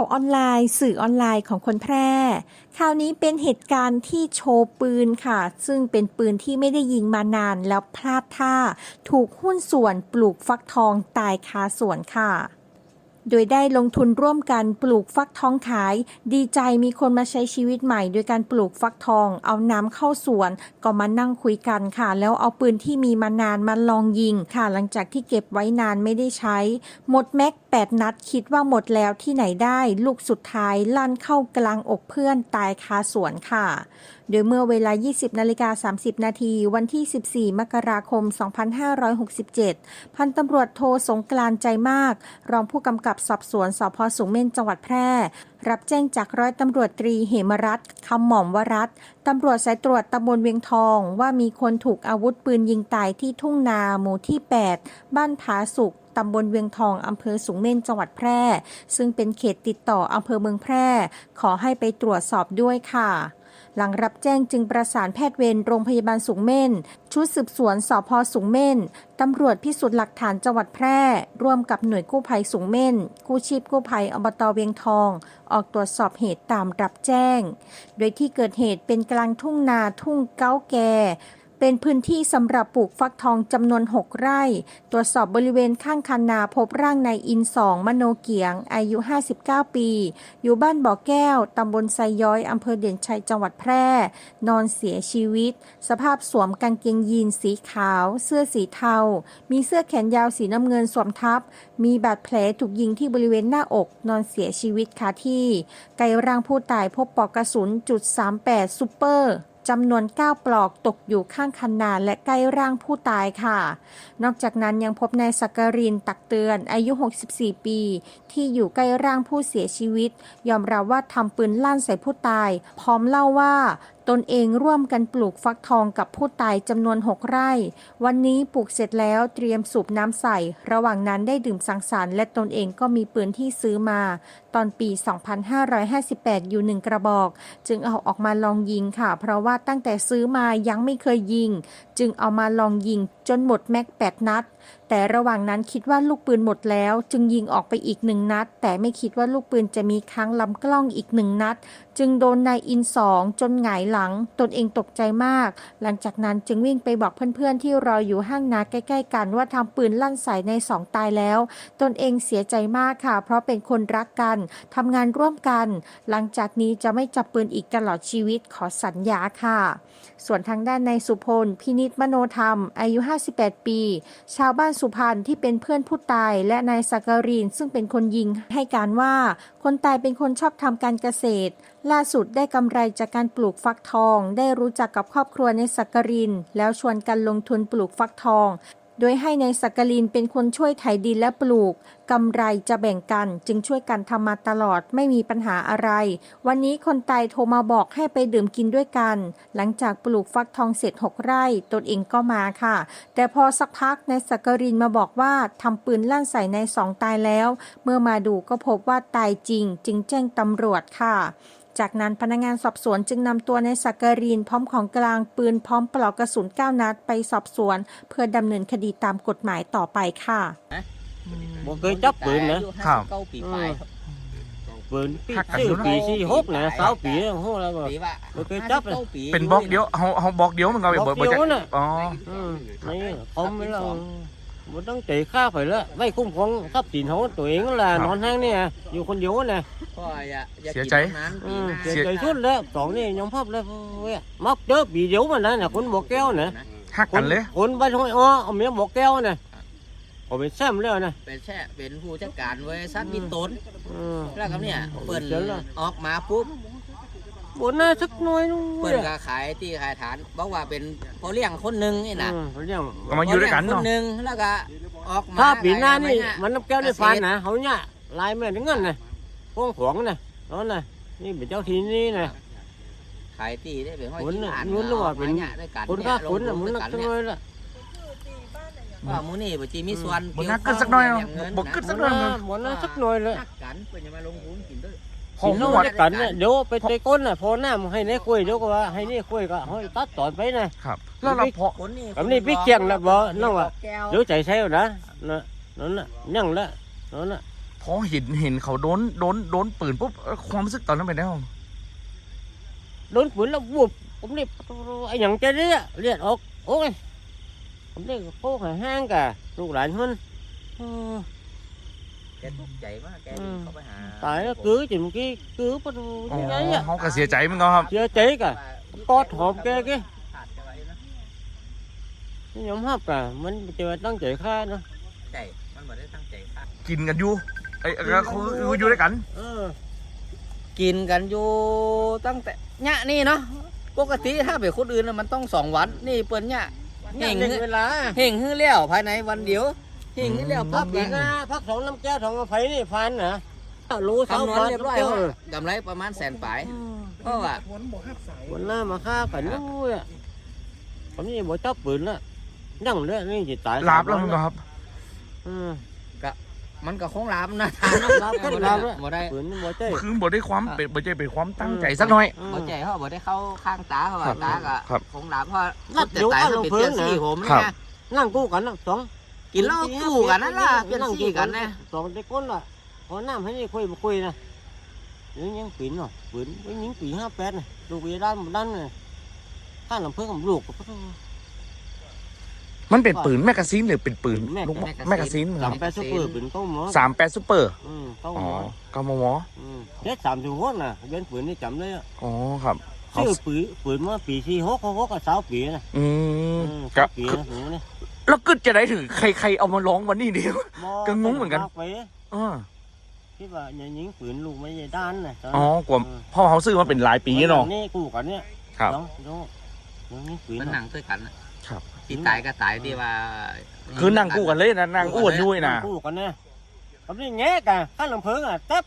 าวออนไลน์ สื่อออนไลน์ของคนแพร่ คราวนี้เป็นเหตุการณ์ที่โชว์ปืนค่ะ ซึ่งเป็นปืนที่ไม่ได้ยิงมานานแล้วพลาดท่า ถูกหุ้นส่วนปลูกฟักทองตายคาสวนค่ะ โดยได้ลงทุนร่วมกันปลูกฟักทองขาย ดีใจมีคนมาใช้ชีวิตใหม่ โดยการปลูกฟักทอง เอาน้ำเข้าสวน ก็มานั่งคุยกันค่ะ แล้วเอาปืนที่มีมานานมาลองยิงค่ะ หลังจากที่เก็บไว้นานไม่ได้ใช้ หมดแม็ก 8 นัดคิดว่าหมดแล้วที่ไหนได้ ลูกสุดท้ายลั่นเข้ากลางอกเพื่อนตายคาสวนค่ะ โดยเมื่อเวลา 20นาฬิกา30 นาทีวันที่ 14 มกราคม 2567 พันตำรวจโทสงกรานใจมาก รองผู้กำกับสอบสวนสพสูงเม่นจังหวัดแพร่ รับแจ้งจากร้อยตำรวจตรีเหมรัตคำหม่อมวรัตตำรวจสายตรวจตำบลเวียงทองว่ามีคนถูกอาวุธปืนยิงตายที่ทุ่งนาหมู่ที่ 8 บ้านผาสุกตำบลเวียงทองอำเภอสูงเม่นจังหวัดแพร่ ซึ่งเป็นเขตติดต่ออำเภอเมืองแพร่ ขอให้ไปตรวจสอบด้วยค่ะ หลังรับแจ้งจึงประสานแพทย์เวรโรงพยาบาลสูงเม่น ชุดสืบสวนสพสูงเม่น ตำรวจพิสูจน์หลักฐานจังหวัดแพร่ ร่วมกับหน่วยกู้ภัยสูงเม่น กู้ชีพกู้ภัยอบตเวียงทอง ออกตรวจสอบเหตุตามรับแจ้ง โดยที่เกิดเหตุเป็นกลางทุ่งนาทุ่งเก้าแก่ เป็นพื้นที่สำหรับปลูกฟักทองจำนวน 6 ไร่ ตรวจสอบบริเวณข้างคันนาพบร่างนายอินสองมโนเกียง อายุ 59 ปี อยู่บ้านบ่อแก้ว ตำบลไซย้อยอำเภอเด่นชัยจังหวัดแพร่ นอนเสียชีวิต สภาพสวมกางเกงยีนสีขาว เสื้อสีเทา มีเสื้อแขนยาวสีน้ำเงินสวมทับ มีบาดแผลถูกยิงที่บริเวณหน้าอก นอนเสียชีวิตคาที่ ไกลร่างผู้ตายพบปลอกกระสุนจุด38ซูเปอร์ จำนวน 9 ปลอกตกอยู่ข้างคันนาและใกล้ร่างผู้ตายค่ะ นอกจากนั้นยังพบนายสักการินตักเตือนอายุ 64 ปี ที่อยู่ใกล้ร่างผู้เสียชีวิต ยอมรับว่าทำปืนลั่นใส่ผู้ตาย พร้อมเล่าว่า ตนเองร่วมกันปลูกฟักทองกับผู้ตายจำนวน 6 ไร่ วันนี้ปลูกเสร็จแล้วเตรียมสูบน้ำใส่ ระหว่างนั้นได้ดื่มสังสรรค์และตนเองก็มีปืนที่ซื้อมา ตอนปี 2558 อยู่หนึ่งกระบอก จึงเอาออกมาลองยิงค่ะ เพราะว่าตั้งแต่ซื้อมายังไม่เคยยิง จึงเอามาลองยิง จนหมดแม็ก8นัด แต่ระหว่างนั้นคิดว่าลูกปืนหมดแล้ว จึงยิงออกไปอีกหนึ่งนัด แต่ไม่คิดว่าลูกปืนจะมีค้างลำกล้องอีกหนึ่งนัด จึงโดนนายอินสองจนหงายหลัง ตนเองตกใจมาก หลังจากนั้นจึงวิ่งไปบอกเพื่อนๆที่รออยู่ห้างนาใกล้ ๆ กันว่าทำปืนลั่นใส่ในสองตายแล้ว ตนเองเสียใจมากค่ะ เพราะเป็นคนรักกันทำงานร่วมกัน หลังจากนี้จะไม่จับปืนอีกตลอดชีวิตขอสัญญาค่ะ ส่วนทางด้านนายสุพลพินิษมโนธรรมอายุ58 ปี ชาวบ้านสุพรรณที่เป็นเพื่อนผู้ตาย และนายสักการินซึ่งเป็นคนยิงให้การว่าคนตายเป็นคนชอบทำการเกษตร ล่าสุดได้กำไรจากการปลูกฟักทอง ได้รู้จักกับครอบครัวในสักการิน แล้วชวนกันลงทุนปลูกฟักทอง โดยให้ในายสักกลินเป็นคนช่วยไถดินและปลูกกำไรจะแบ่งกัน จึงช่วยกันทำมาตลอดไม่มีปัญหาอะไร วันนี้คนตายโทรมาบอกให้ไปดื่มกินด้วยกัน หลังจากปลูกฟักทองเสร็จหกไร่ตนเองก็มาค่ะ แต่พอสักพักนายสักกรินมาบอกว่าทำปืนลั่นใส่ในายสองตายแล้ว เมื่อมาดูก็พบว่าตายจริง จึงแจ้งตำรวจค่ะ จากนั้นพนักงานสอบสวนจึงนำตัวในสักการินพร้อมของกลางปืนพร้อมปลอกกระสุน 9 นัดไปสอบสวน เพื่อดำเนินคดีตามกฎหมายต่อไปค่ะ บ่เคยจับปืนนะ ครับเก้าปีปลายครับปืนปีหักกันสี่อยู่เนอะปีสี่หกนะสาวปีโอ้โหแล้วก็ ปีว่าบ่เคยจับเลยห้าสิก้าปีเป็นบล็อกเดียวเฮาเฮาบล็อกเดียวมันก็ไปบล็อกเบิดเดียวเบิดน่ะอ๋อ อืมนี่เขาไม่เราบ่ต้องเตะข้าไปแล้วไว้คุ้มครองทรัพย์สินของตัวเองนั่นแหละนอนห้างเนี่ยอยู่คนเดียวน่ะก็อย่าอย่าเสียกินใจนานปีอืมหน้าเสียใจสุดแล้วสองนี่ยอมพับแล้วเว้ยมักเจอปีเดียวมันนะน่ะคนบอกแก้วน่ะหักคกันนเลย คนบ้านห้อยอ้อเอาเมียบอกแก้วน่ะเอาไปแซมแล้วน่ะเป็นแช่เป็นผู้จัดการบริษัทบินต้นอืม แล้วครับเนี่ยเปิดเดี๋ยวนะออกมาปุ๊บ บ่น่าสักหน่อยนึงเปิดก็ขายที่ขายฐานบอกว่าเป็นพอเลี้ยงคนหนึ่งนี่นะอืมเขาเรียกก็มาอยู่ด้วยกันคเนาะนหนึ่งแล้วก็ออกมาถ้าปีหน้านี่ขายมันน้ำแก้วได้ฟันนะเขาเนี่ยลายแม่ถึงเงินนะพวงขวางนะนั่นนะนี่เป็นเจ้าทีนี่นะ ขายที่ได้เป็นห้อยคนที่น่ะอ่านนู้นหรือว่าเป็นออกมยด้วยกันคนข้าคนน่ะเยมันลนังกทุจังนเลด้วยยล่ะว่ามูนี่บ่จีมีส่วนบ่นักกันสักหน่อยเนอะเงินบ่ขึ้นมันน่ามันน่าสักหน่อยเลย นักกันเพื่อจะมาลงทุนกินด้วย ของกินหมดแล้วกันเนี่ยเดี๋ยวไปเตะก้นน่ะพอหน้าให้นี่คุยเดี๋ยวก็ว่าให้นี่คุยก็ให้ตัดตอนไปนะครับ แล้วเราพอคนนี่กับนี่พี่เกียงแล้วบ่น้องว่าแก้วเดี๋ยวใจใช้แล้วนะนะนั่นน่ะยั่งละนั่นน่ะพอเห็นเห็นเขาโดนโดนโดนปืนปุ๊บเอ่อความรู้สึกตอนนั้นเป็นไงบ้างโดนปืนแล้ววุบผมนี่ไอ้หยังจะเรียกเรียกออกโอ้ยผมนี่โค้งห้างกะลูกหลานมันเออ แกทุกข์ใจมากแกอืมเข้าไปหาตายแล้ว cứ chừng cái cứ bắt đầu อ๋อ như vậy á เขาก็เสียใจเหมือนกันครับ chưa cháy cả Có thọp kê kìa. ขาดไปไว้นะ cái nhóm hấp cả mình chưa đang chạy kha nữa ใจมันบ่ได้ตั้งใจฆ่ากินกันอยู่ไอ้ยก็คือคืออยู่ด้วยกัน ờ กินกันอยู่ตั้งแต่เนี่ยนี่เนาะปกติถ้าเป็นคนอื่นน่ะมันต้องสองวัน นี่เปิ้นเนี่ย Nhanh Hình lên á. về lá เฮงฮื้อแล้วภายในวันเดียว เฮงฮื้อแล้วปั๊บ phát อี bị ก nga phát sóng năm cha thằng phải này phán hả lú sáu คำนวณ phán เรียบร้อย kêu ว่ากำไรประมาณแสนปลายเพราะว่า quần la mà kha phải nuôi ạ có như bộ chóc bự đó nhằng đấy nên chỉ tại ลาบแล้วมันก็ครับ ừ มันก็คงลามนะลาบก็บ่ลาได้บบ่ได้ bự nó bộ chơi คือบ่ได้ความเป็นบ่ได้เป็นความตั้งใจสักหน่อย บ่ใจเขาบ่ได้เข้าข้างตาเขาครัว่าบตาก็ครับคงลามเพราะรับแต่อยู่ตายก็มันลงเป็นพื้เตี้นยนะซี่ผมครันะบนั่งกู้กันนะสอง กินเหล้าคู่กันนั่นล่ะเปลี่ยนซี่กันนะสองเด็กคนล่ะขอน้ำให้นี่คุยบ่คุยนะยังยังปีนเนาะปืนไอ้ยิงปีห้าแปดน่ะลูกไปด้านด้านน่ะข้างลำเพิ่งกับลูกมันเป็นปืนแมกกาซีนหรือเป็นปืนแมกลูกแมกกาซีนแมกกาซีนคสารัมบแปดซุปเปอร์ปืนเก้าหมอสามแปดซูเปอร์อืมเก้าอ๋หอมอกมมอืมเจ็ดสามสิบหกน่ะเป็นปืนนี่จำได้อะอ๋อครับชื่อปืนปืนมาปีสี่หกหกหกกับสาวปีนะอืมอืมก็สาวปีนะหนูนี่ แล้วกึดจะได้ถึงใครใครเอามาร้องวันนี้เดียว ก็งงเหมือนกัน ไปอ๋อคิดว่าอย่ายิงปืนลูกไม่ใช่ด้านน่ะอ๋อกว่าพ่อเขาซื้อมาเป็นหลายปีเนาะนี่กูกันเนี่ยครับน้องน้องน้องนี่ปืนมันเนาะนั่งด้วยกันน่ะครับที่ตายก็ตายที่ว่า คือนั่งกู้กันเลยนะนั่งอ้วนด้วยนะกูกันเนี่ยผมนี่แง่กันข้างลำเพิงอะเต๊บ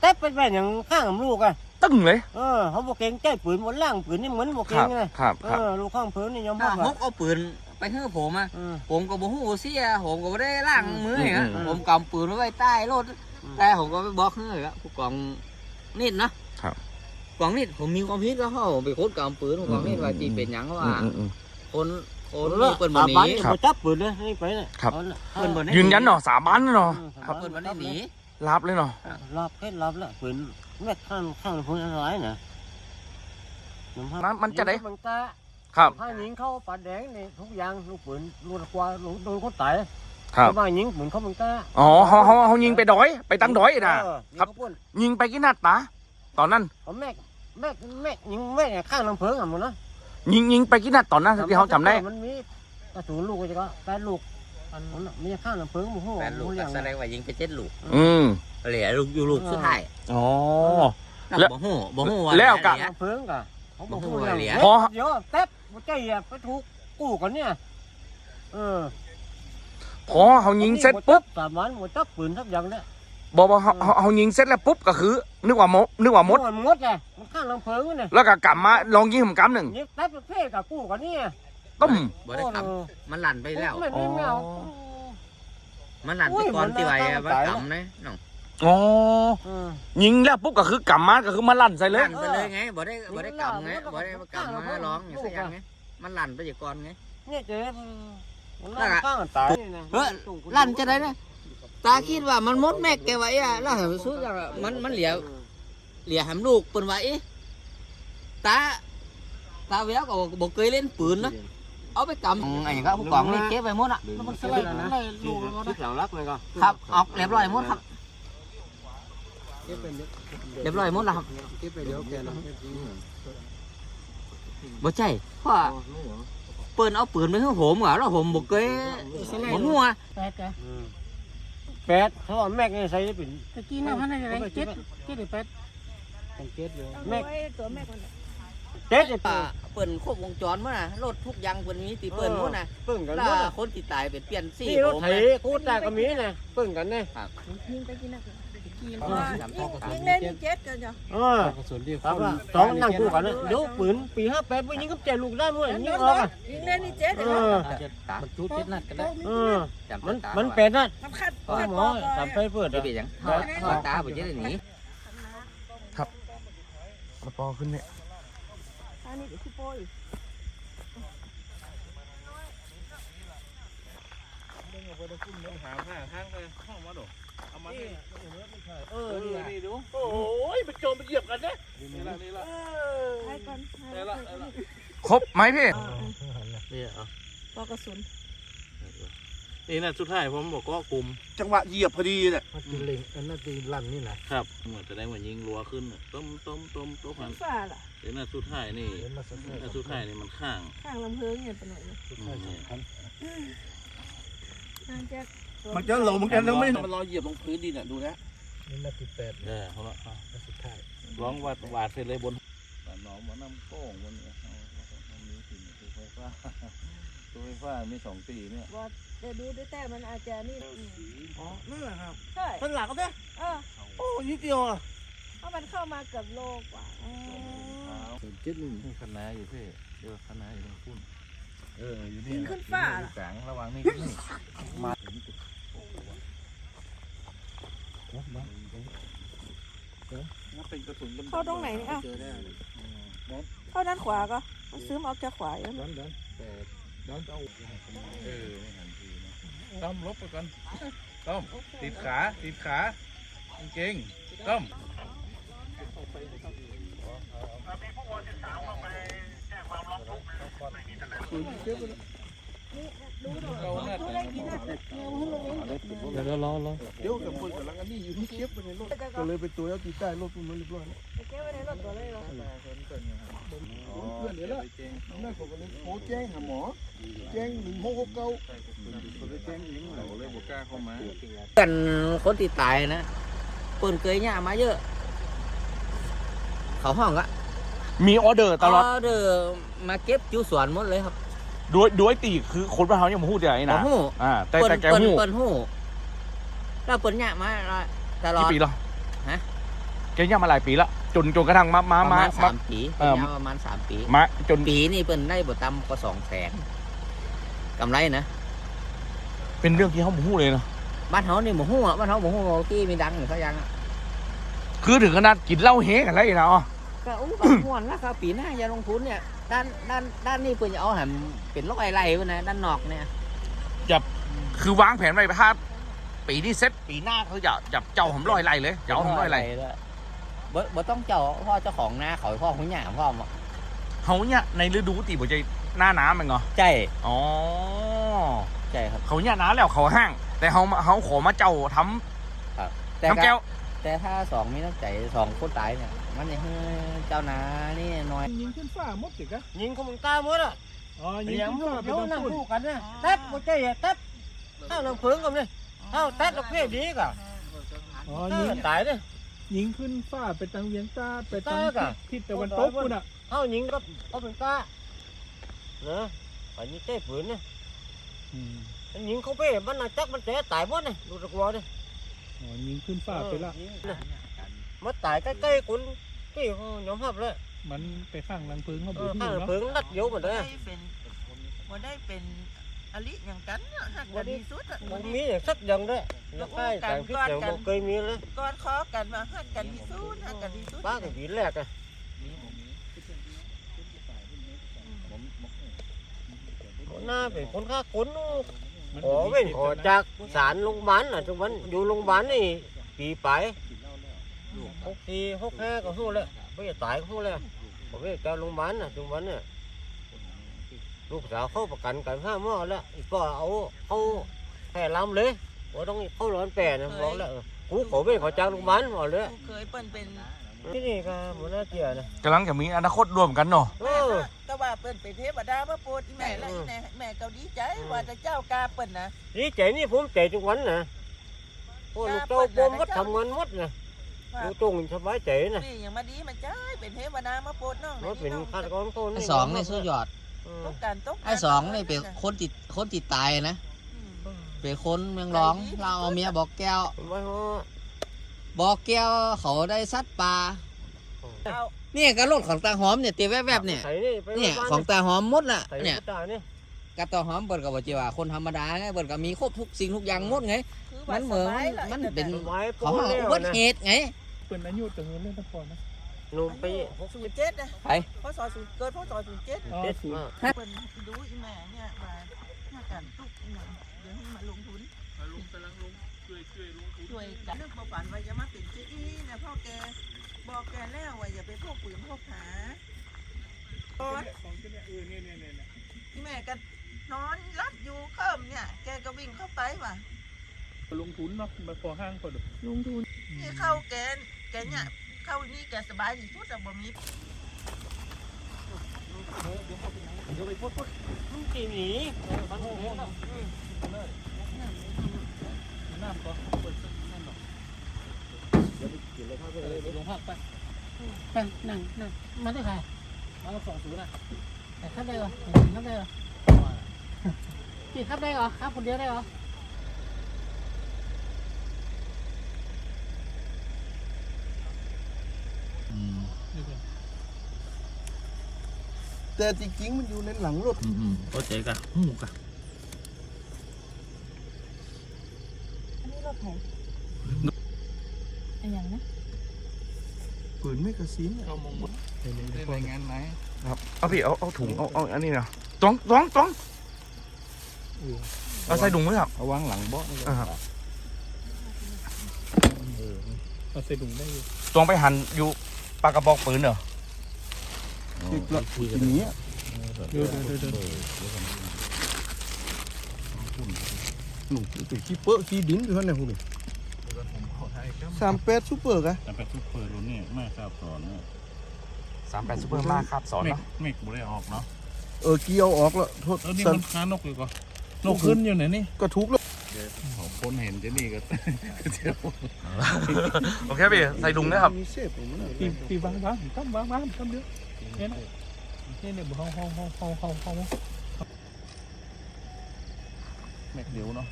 เต๊บเป็นแบบอย่างข้างลำลูกอะตึ้งเลยเออเขาบอกเก่งใจปืนบนล่างปืนนี่เหมือนบอกคเก่รังบไงครับเอครับอลูกข้างเพิงนี่ยอมถ้ารับฮอะกเอาปืน ไปให้ผมอะเออผมก็บ่ฮู้เสียผมก็บ่ได้ล้างมืออย่างนั้นอืมผมกำปืนไว้ใต้รถอืมแต่ผมก็ไปบอกเฮ้ยครับผู้กองนิดนะครับกองนิดผมมีความคิดแล้วเขาผมไปค้นกำปืนของกองนิดว่าจีเป็นหยังว่าอืมอืมอืมคนคนเอนี่อเปิ้นบ่สาหนีบานครับบ่จับปืนเลยนี่ไปเนี่ยครับเอาละเปิ้นบ่ได้ยืนยันเนาะสาบานเนาะอืมครับเปิ้นบ่ได้หนีรับเลยเนาะรับแค่รับแล้วปืนแม่ข้างข้างลำเพิงอะไรน่ะยอรับนั้นมันจะได้มันตา ครับถ้ายิงเข้าปาดแดงนี่ทุกอย่างลูกปืนลูกกว่าลูกโดนคนตายครับเพาะว่ายิงปืนเขามันกล้าอ๋อเขาเขาเขายิงไปดอยไปตั้งดอยนะเออครับยิงเขาพ่นยิงไปกี่นัดตาตอนนั้นผมแม่แม่แม่ยิงแม่เนี่ยข้างลำเพิงอะหมดนะยิงยิงไปกี่นัดตอนนั้นที่เขาจำได้มันมีกระสุนลูกก็จะก็แปดลูกอันนั้นน่ะมีข้างลำเพิงโอ้โหแฟนลูกโอ้โหก็อย่างแสดงว่ายิงไปเจ็ดลูก อืมเหลือลูกอยู่ลูกสุดท้ายอ๋อน่ะแล้วบ่ฮู้บ่ฮู้ว่าแล้วกะเหลือลำเพิงกะเขาบอกบ่ฮู้ว่าว่าเหรียญเดี๋ยวเดี๋ยวแป๊ บหัวใจอะไปถูกกู้กันเนี่ย เออพอเขายิงเสร็จปุ๊บสามวันหมดจับปืนทับอย่างเนี่ยบอกว่าเขาเขาเขายิงเสร็จแล้วปุ๊บก็คือ นึกว่ามดนึกว่ามดนมดไงมันข้างลำเพิงเนี่ยแล้วก็กลับมาลองยิงผมกำหนึ่งยิงแป๊บเพ่กับกู้กันเนี่ยตุ้มบ่ได้กำมันลั่นไปแล้วไม่ไม่ไม่เอาอ๋อมันลั่นไปก่อนที่ว่าจะมากำนะน้อง อ๋อเออยิงแล้วปุ๊บก็คือกลับมาก็คือมาลั่นใส่เลย ลั่นไปเลยไงบ่ได้บ่ได้กำไงบ่ได้มากำมาร้องอย่างสักอย่างไงมันลั่นไปจากก่อนไง เนี่ยเจ๊มันลั่นข้างกันตายนี่นะเฮ้ย ลั่นจะได้นะตาคิดว่ามันมดแม็กแกไว้อะแล้วเห็นสู้อย่างอะมันมันเหลียวเหลียวหำลูกเปิ้นไว้ตาตาแววก็บอกเคยเล่นปืนนะเอาไปกำไอ้ก็ผู้กองนี่เก็บไปหมดอะแล้วมันสไลด์สไลด์ลูกแล้วก็หลังรักเลยก็ครับออกเรียบร้อยหมดครับ เรียบร้อยหมดแล้วครับบ่ใช่เพราะว่าเปิ้นเอาปืนไปให้ผมเหรอแล้วผมบอกเคยผมหัวแปดจ้ะแปดเขาว่าแม็กนี่ใส่เป็นตะกี้น้ำพันอะไรเจ็ดเจ็ดหรือแปดเจ็ดแม็กตัวแม่คนเจ็ดเนี่ยอ่าเปิ้นครบวงจรหมั้นะรถทุกอย่างเปิ้นมีตีเปิ้นหมั้นะปึ้งกันแล้วหมดคนที่ตายเป็นเปลี่ยนสีนี่รถผมไถนะกูตาก็มีนะปึ้งกันเนี่ยยิงไปกินนะ ตะกี้เออว่ายิงเล่นเจ็ดกันจ้ะเออครับว่าสองนั่งคู่กันนะเดี๋ยวปืนปีห้าแปดไปยิงกับใจลูกได้มั้ยยิงออกอะยิงเล่นนี่เจ็ดเอเลยอมันจุดเจ็ดนัดก็ได้เออมันมันเป็นนะมันคัดพ่อคัดหมบออกทำไปเพื่อจะเป็นหยังว่าตาบ่จะได้หนีมาปอขึ้นเนี่ยอันนี้คือโป้ย หาผ้าทางไปห้เออนี่ดูโอ้ยไปโจมไปเหยียบกันนี่ยนี่ละนี่ละให้ก่อนนี่ละครบไหมพี่นี่เอาปอกกระสุนนี่นะสุดท้ายผมบอกก็กลุ่มจังหวะเหยียบพอดีเนี่ยมันกินเล็งอันนั้นตีลั่นนี่นะครับเหมือนจะได้เหมือนยิงรัวขึ้นต้มต้มต้มต้มมันฝ้าล่ะเดี๋ยวน่ะสุดท้ายนี่น่ะสุดท้ายนี่มันข้างข้างลำเพิงเนี่ยเป็นหน่อยอืมเนี่ยข้างแจ๊ก มันจะหลงเหมือนกันแล้วไม่มันรอเหยียบลงพื้นดินอะดูนะนี่นาทีแปดเออเขาละอะสุดท้ายร้องวาดวาดเสร็จเลยบนหนองมันน้ำโป้งบนเนี่ยเอามันมีสิ่งตัวไฟฟ้าตัวไฟฟ้ามีสองตีเนี่ยว่าเดี๋ยวดูด้วยแต่มันอาจจะนี่อ๋อนั่นแหละครับใช่มันหลักก็ได้เออโอ้นิดเดียวอะเพราะมันเข้ามาเกือบโลกว่าอ๋อส่วนเจ็ดหนึ่งคณะอยู่พี่เดี๋ยวคณะอยู่ตรงพุ่นเอออยู่นี่ยิงขึ้นฟ้าอยู่ล่ะกลางระหว่างนี่นี่มา เป็นกระสุนเข้าตรงไหนนี่อะเจอได้เข้าด้านขวาก็มันซื้อมาออกจากขวาอยู่ดันดันแต่ดันเอาเออไม่หันทีนะต้อมลบไปก่อนต้อมติดขาติดขาเก่งต้อม เราหน้าตา เดี๋ยวรอรอ เดี๋ยวกับคนกำลังอันนี้อยู่ที่เชฟไปในรถก็เลยไปตัว แล้วตีใต้รถมันเรียบร้อยแล้วไปเก็บไว้ในรถตัวเลยเหรอเพื่อนเดี๋ยวละนั่นผมก็เลยโทรแจ้งหาหมอ แจ้งหนึ่งหกหกเก้าก็เลยแจ้งหญิงเราเลยบอกกล้าเข้ามากันคนที่ตายนะเปิ่นเคยย่ามาเยอะ เขาห้องอะมีออเดอร์ตลอดอเดอร์มาเก็บจูสวนหมดเลยครับด้วยด้วยตีคือคนบ้านเขายังมาพูดอย่างนี้นะโอ้โหอ่าแต่เปิ่นแต่แกเปิ่นหู้เปิ่นหู้แล้วเปิ่นย่ามาตลอกี่ดปีแล้วฮะ แกย่างมาหลายปีแล้วจนจนกระทั่งมาปมาระมามาณมาสามปีเออเปิ่นย่าประมาณสามปี มาจนปีนี่เปิ่นได้บ่ต่ำกว่าสองแสนกำไรนะ เป็นเรื่องที่เขามาพูดเลยนะบ้านเขานี่หมูหู้อะบ้านเขาหมูหู้ที่มีดังอยู่เขายังอะคือถึงขนาดกินเหล้าเฮกันเลยนะอ๋อก็อู้กับม่วนแล้วครับปีหน้าอย่าลงทุนเนี่ยด้านด้านด้านนี้เปิ่นจะเอาแหมเป็นร้อยไร่ไว้นะด้านนอกเนี่ยคือวางแผนไว้ถ้าปีนี้เซ็ตปีหน้าเขาจะจับเจ้าผมร้อยไร่เลยจะเอาผมร้อยไร่ด้วย บ่บ่ต้องเจ้าพ่อเจ้าของนาเขาพ่อคุณหย่าพ่อมาเขาเนี่ยในฤดูตีบ่ใจหน้าน้ำมันเหรอใช่อ๋อใช่ครับ เขาเนี่ยน้าแล้วเขาห้าง แต่เขามาเขาขอมาเจ้าทำแต่น้ำก็แก้ว แต่ถ้าสองมีน้ำใจสองคนตายเนี่ย มันจะให้เจ้านานี่น้อย ยิงขึ้นฟ้าหมดสิกะยิงเขามันกล้าหมดอะอ๋อยิเลี้ยงงหมขึ้นดฟ้าเป็นเดี๋ยวต้นั่งนคู่กันนะตัดบ่ใจอะตัดเอาลำเพิงกันเลยเอาตัดลูกเพี้ยดีกะอ๋อเอยิองตายเลย ยิงขึ้นฟ้าไปทางเวียงใต้ไปทางใต้กะทิศตะวันตกคุณอะเอายิงก็เอาเป็นกล้าเนอะไปนี่เต้ฝืนเนี่ยยิงเขาเป้มันน่ะจักมันแตะตายหมดเลยดูตะกัวดิอ๋อยิงขึ้นฟ้าไปละมันตายใกล้ๆคุณที่ยอมรับเลยมันไปข้างลังพึงเขาเอบุอกอข้างยู่เนาะเพิงนัดเดียวหมดเลยได้เป็นบ่ได้เป็น อลิอย่างกันเนาะหักกันดีสุดอะมันมีอย่างสักอย่างด้วยแล้วใกล้ต่างที่เดียวมันเคยมีเลยกอดคอกันว่าหักกันดีสุดหักกันดีสุดป้ากับผีแรกอะหน้าเป็นคนฆ่าคนขอเว้นขอจากศาลโรงพยาบาลน่ะทุกวันอยู่โรงพยาบาลนี่ปีไปหกสี่หกห้าก็หู้แล้วไม่จะตายก็หู้แล้วผมไม่จะโรงพยาบาลน่ะทุกวันเนี่ย ลูกสาวเข้าประกันกันห้าหม้อแล้วอีกก็เอาเขาแห่ลำเลยว่าต้องเข้าร้อนแปรนะบอกแล้วเออกูขอเว้นขอจากโรงพยาบาลบอกเลยเคยเปิ้นเป็นที่นี่ก็มันน่าเกลียดนะกำลังจะมีอนาคตร่วมกันเนาะเออแต่ว่าเปิ้นเป็นเทวดามาโปรดอีแม่และอีแม่แม่ก็ดีใจว่าจะเจ้ากาเปิ้นนะดีใจนี่ผมใจทุกวันนะพวกลูกเต้าปมมัดทำงานมัดนะว่าลูกจงสบายใจนะนี่ยังมาดีมันใจเป็นเทวดามาโปรดน้องมันเป็นฆาตกรคนไอ้สองนี่สุดยอด ต้องการต้องการไอ้สองนี่เป็นคนติดคนติดตายนะอืมเป็นคนเมืองร้องเราเอาเมียบอกแก้วผมว่าบอกแก้วเขาได้ซัดปลาเอาเนี่ยกระโดดของตาหอมเนี่ยตีแวบๆเนี่ยใส่นี่ไปเนี่ยบ้าของตาหอมหมดน่ะใส่เนี่ยตาเนี่ยกระตาหอมเปิดกับว่าจีว่าคนธรรมดาไงเปิดกับมีครบทุกสิ่งทุกอย่างหมดไงคือมัว่านเหมือนสบายละมันไอ้เป็นแต่ไม้เขาปูหาแล้วอุบัตินะเหตุไงเป็นอายุต่างเงินเล่นนครนะ หนุ่มปีหกศูนย์เจ็ดนะไปพศศูนย์เกิดพศศูนย์เจ็ดเจ็ดมาเปิดดูอีแม่เนี่ยว่าหน้ากันทุกอย่างเดี๋ยวให้มาลงทุนลุงกำลังลุงช่วยช่วยลุงช่วยกันนึกบ่ฝันว่าจะมาเป็นเจ้อีนะพ่อแกบอกแกแล้วว่าอย่าไปพวกปืนพวกหาตอนของที่เนี่ยเออเนี่ยเนี่ยเนี่ยแม่ก็นอนรับอยู่เคิมเนี่ย แกก็วิ่งเข้าไปว่ะลงทุนเนาะมาพอห้างพอดูลุงทุนนี่เข้าแกนแกเนี่ย เข้านี่แกสบายที่สุดแต่บ่มีกี่หนีน้ำก็เปิดนั่นหรอกลยลงภาคไปไปนั่งนั่งมาด้ใครมาสองศูนย์อะแต่ขับได้เหรอขับได้เหรอพี่ขับได้เหรอครับคนเดียวได้เหรอ แต่จริงๆมันอยู่ในหลังรถอืมอืมเข้าใจกันหูกันอันนี้รถไถอันอย่างนะปืนไม่กระสินเข้ามงมุดได้รายงานไหนเอาพี่เอาเอาถุงเอาเอาอันนี้เนาะต้องต้องต้องเอาใส่ถุงมือครับเอาวางหลังเบาะอ่าครับเอาใส่ถุงได้อยู่ต้องไปหั่นอยู่ปากกระบอกปืนเหรอ ติดละทีนี้เดี๋ยเดี๋ยวเดี๋ยวเดี๋ยวหนุ่มติดขี้เปอขี้ดินอยู่ท่านไหนคุณผมขอไทยครับสามแปดซูเปอร์กะแต่ไปทุกเปิดรุ่นนี่แม่ทราบสอนเนี่ยสามแปดซูเปอร์มากครับสอนเนาะเมกบุได้ออกเนาะเออเกี่ยวออกแล้วโทษเออนี่มันค้านกอยู่ก่อนนกขึ้นอยู่ไหนนี่ก็ทุกแล้วของคนเห็นจะนี่ก็เจียวโอเคพี่ใส่ถุงนะครับปีปีบางบางตั้มบางบางตั้มเดียว เนี่ยนะเนี่ยเนี่ยห้องห้องห้องห้องห้องห้องแม็กเดียวเนาะ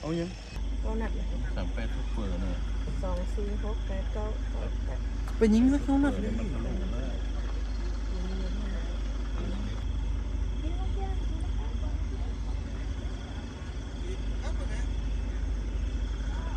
เอายังก็นักเลยสามแปดทุกเปิดเนี่ยสองสี่หกแปดเก้าเป็นยิงเลยเขาหนักเลย